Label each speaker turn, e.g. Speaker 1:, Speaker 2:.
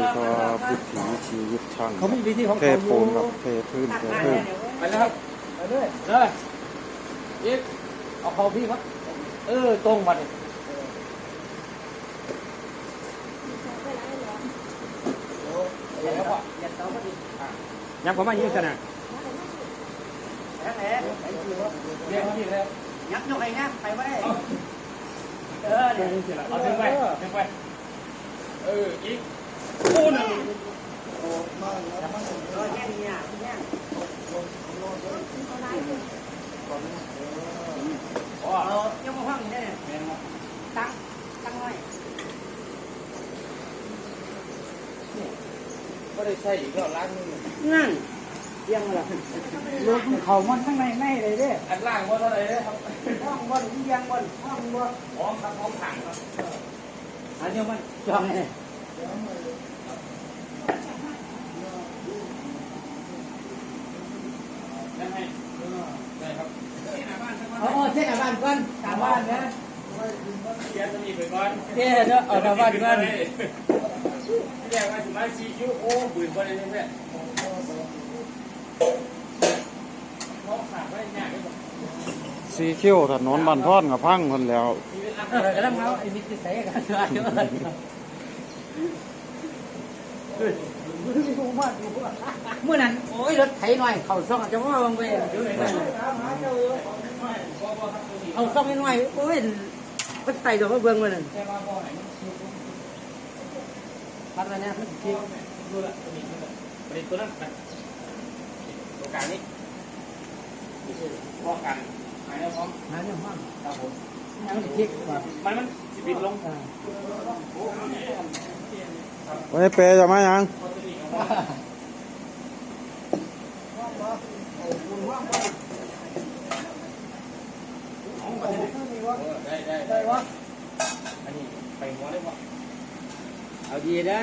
Speaker 1: นี่ก็วิถีชีวิตช่าง
Speaker 2: เขามีวิธีของ
Speaker 1: เท
Speaker 2: เขาอ
Speaker 1: ปู
Speaker 2: ยู่
Speaker 1: นกับเทพื้นเทพื้น
Speaker 2: ไปแล้วครับไปเลยเลยอีกเอาเขาพี่ครับเออตรงมาดิยับเขามายิงกันนะเรียกพี่เลย
Speaker 3: ยักยกไอ้นะไปว่าได้
Speaker 2: เออเดี๋ยวนี้สิละเอาดึงไปดึงไปเอออีกโอ้หนึ่ง
Speaker 3: เออแย่เนี่ยแย่
Speaker 2: อ๋อ
Speaker 3: เอายก มาห้องนี้ได้
Speaker 2: แม่นบ่
Speaker 3: ตั้งตั้งไว้
Speaker 2: ก็ได้ใช้อีกแล้วล้างมือ
Speaker 3: นั่นเยี่ยงละรถเขามันข้างในในเลยเด้
Speaker 2: อันล่างว่าเท่าไหร่เด้ครับ
Speaker 3: ห้องบนเยี่ยงบนห้องบน
Speaker 2: พร้อมครับพร้อมถังครับ
Speaker 3: อันนี้มันจองไง
Speaker 2: ได้ไหมได้ครับ
Speaker 3: เอาเช็คบ้านก่อนตามบ้านนะ
Speaker 2: เดี๋ยวจะมีไปก่อน
Speaker 3: เจ๊เนาะเอาตามบ้านก่อน
Speaker 2: เรียกว่าสิมาซีคิวโอ้บืนบ่ได้เลยเพื่อนน้องฝากไว้ยากเลยบ่
Speaker 1: สีคิ้วถนนบันท่อนกับพังคนแล้ว
Speaker 2: มีเวลา
Speaker 3: เออกำลังเอาไอ้มิตรใส่กันเยอะเลยเมื่อนั้นโอ้ยรถไถหน่อย เขาซ่องจะว่าบางเว เอาซ่องให้หน่อยโอ้ยมันไต่ตัวเขาเบื้องมาเลย
Speaker 2: แค่ว่าบ่ไหนมันคิว
Speaker 3: พัดอะไรเนี่ยมันคิว
Speaker 2: ดูละมีประเด็นตัวนั้นนะตัวกลางนี้พอกันหายแล้วพร้อม
Speaker 3: หาเนี่ยห้อง
Speaker 2: ครับผม
Speaker 3: ยังคิกว่า
Speaker 2: มันมันสิบิดลง
Speaker 1: วันนี้เปย์จะมายัง
Speaker 2: ได้ได้ได้วะอันนี้ไปหัวได้ปะ
Speaker 3: เอาดีนะ